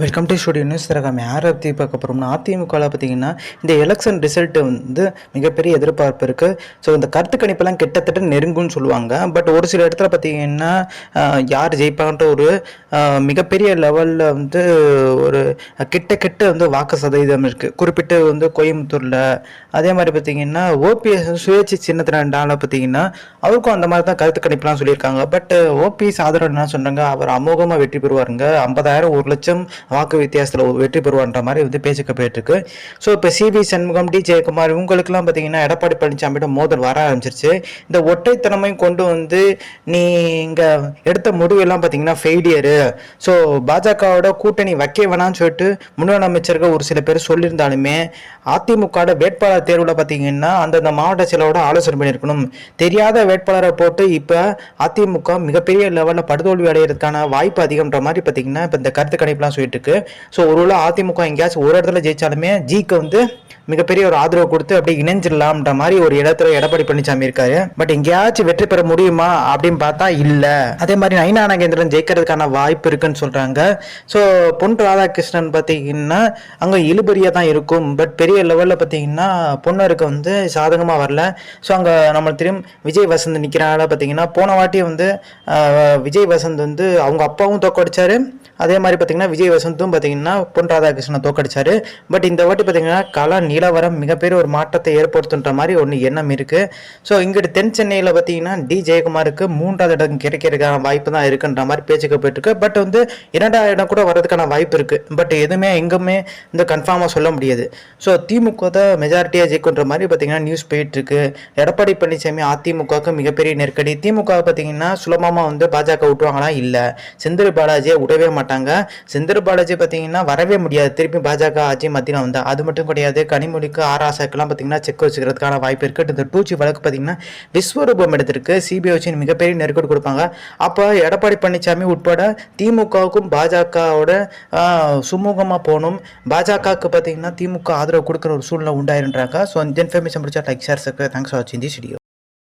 Welcome to studio news தரகாம யாரை பற்றி பார்க்க போகிறோம்னா அதிமுகவில் பார்த்தீங்கன்னா இந்த எலெக்ஷன் ரிசல்ட்டு வந்து மிகப்பெரிய எதிர்பார்ப்பு இருக்குது ஸோ இந்த கருத்து கணிப்பெல்லாம் கிட்டத்தட்ட நெருங்கும்னு சொல்லுவாங்க. பட் ஒரு சில இடத்துல பார்த்தீங்கன்னா யார் ஜெயிப்பாங்கன்ற ஒரு மிகப்பெரிய லெவலில் வந்து ஒரு கிட்ட கிட்ட வந்து வாக்கு சதவீதம் இருக்குது குறிப்பிட்டு வந்து கோயம்புத்தூரில். அதே மாதிரி பார்த்தீங்கன்னா ஓபிஎஸ் சுயேட்சை சின்னத்தினால பார்த்தீங்கன்னா அவருக்கும் அந்த மாதிரி தான் கருத்து கணிப்புலாம் சொல்லியிருக்காங்க. பட் ஓபிஎஸ் ஆதரவு என்ன சொல்கிறாங்க அவர் அமோகமாக வெற்றி பெறுவாருங்க. ஐம்பதாயிரம் ஒரு லட்சம் வாக்கு வித்தியாசத்தில் வெற்றி பெறுவான்ற மாதிரி வந்து பேச்சுக்க போயிட்டுருக்கு. ஸோ இப்போ சிவி சண்முகம் டி ஜெயக்குமார் இவங்களுக்குலாம் பார்த்தீங்கன்னா எடப்பாடி பழனிசாமியோட மோதல் வர ஆரம்பிச்சிருச்சு. இந்த ஒற்றைத்தனமையும் கொண்டு வந்து நீங்கள் எடுத்த முடிவெல்லாம் பார்த்தீங்கன்னா ஃபெயிலியரு ஸோ பாஜகவோட கூட்டணி வைக்க வேணாம்னு சொல்லிட்டு முன்னாள் அமைச்சர்கள் ஒரு சில பேர் சொல்லியிருந்தாலுமே அதிமுகவோட வேட்பாளர் தேர்வில் பார்த்தீங்கன்னா அந்தந்த மாவட்ட செயலோட ஆலோசனை பண்ணியிருக்கணும். தெரியாத வேட்பாளரை போட்டு இப்போ அதிமுக மிகப்பெரிய லெவலில் படுதோல்வி அடைகிறதுக்கான வாய்ப்பு அதிகம்ன்ற மாதிரி பார்த்தீங்கன்னா இப்போ இந்த கருத்து கணிப்புலாம் சொல்லிட்டு இருக்கு ஸோ ஒருவேளை அதிமுக எங்கேயாச்சும் ஒரு இடத்துல ஜெயிச்சாலுமே ஜிக்கு வந்து மிகப்பெரிய ஒரு ஆதரவு கொடுத்து அப்படியே இணைஞ்சிடலாம்ன்ற மாதிரி ஒரு இடத்துல எடப்பாடி பழனிசாமி இருக்காரு. பட் எங்கேயாச்சும் வெற்றி பெற முடியுமா அப்படின்னு பார்த்தா இல்ல. அதே மாதிரி நைனா நாகேந்திரன் ஜெயிக்கிறதுக்கான வாய்ப்பு இருக்குன்னு சொல்றாங்க. ஸோ பொன் ராதாகிருஷ்ணன் பார்த்தீங்கன்னா அங்கே இழுபறியாக தான் இருக்கும். பட் பெரிய லெவலில் பார்த்தீங்கன்னா பொன்னருக்கு வந்து சாதகமாக வரல. ஸோ அங்கே நம்மளுக்கு தெரியும் விஜய் வசந்த் நிற்கிறனால பார்த்தீங்கன்னா போன வாட்டி வந்து விஜய் வசந்த் வந்து அவங்க அப்பாவும் தோக்கடிச்சாரு அதே மாதிரி பார்த்தீங்கன்னா விஜய் வசந்தும் பார்த்தீங்கன்னா பொன் ராதாகிருஷ்ணன் தோக்கடிச்சாரு பட் இந்த வாட்டி பார்த்தீங்கன்னா கலா நிலவரம் மிகப்பெரிய ஒரு மாற்றத்தை ஏற்படுத்துன்ற மாதிரி ஒன்று எண்ணம் இருக்கு. ஸோ இங்கிட்டு தென் சென்னையில் பார்த்தீங்கன்னா டி ஜெயக்குமாருக்கு மூன்றாவது இடம் கிடைக்கிறதுக்கான வாய்ப்பு தான் இருக்குன்ற மாதிரி பேச்சுக்கு போயிட்டு பட் வந்து இரண்டாவது இடம் கூட வரதுக்கான வாய்ப்பு இருக்குது பட் எதுவுமே எங்குமே இந்த கன்ஃபார்மாக சொல்ல முடியாது. ஸோ திமுக தான் மெஜாரிட்டியாக ஜெயிக்குன்ற மாதிரி பார்த்தீங்கன்னா நியூஸ் போயிட்டுருக்கு. எடப்பாடி பழனிசாமி அதிமுகவுக்கு மிகப்பெரிய நெருக்கடி. திமுக பார்த்தீங்கன்னா சுலபமாக வந்து பாஜக விட்டுவாங்களா இல்லை. செந்தில் பாலாஜியை விடவே மாட்டாங்க. செந்தில் பாலாஜி பார்த்தீங்கன்னா வரவே முடியாது. திருப்பி பாஜக ஆட்சி மத்தியில் வந்தால் அது மட்டும் கிடையாது. கனிமொழிக்கு ஆராசாக்கெல்லாம் பார்த்தீங்கன்னா செக் வச்சுக்கிறதுக்கான வாய்ப்பு இருக்குது இந்த டூச்சி வழக்கு பார்த்தீங்கன்னா விஸ்வரூபம் எடுத்திருக்கு. சிபிஐ வச்சு மிகப்பெரிய நெருக்கடி கொடுப்பாங்க. அப்போ எடப்பாடி பழனிசாமி உட்பட திமுகவுக்கும் பாஜகவோட சுமூகமாக போகணும். பாஜகவுக்கு பார்த்தீங்கன்னா திமுக ஆதரவு கொடுக்குற ஒரு சூழ்நிலை உண்டாயிருன்றாங்க. ஸோ இந்த இன்ஃபர்மேஷன் பிடிச்சா லைக் ஷேர் தேங்க்ஸ் ஃபார் வாட்சிங் தி வீடியோ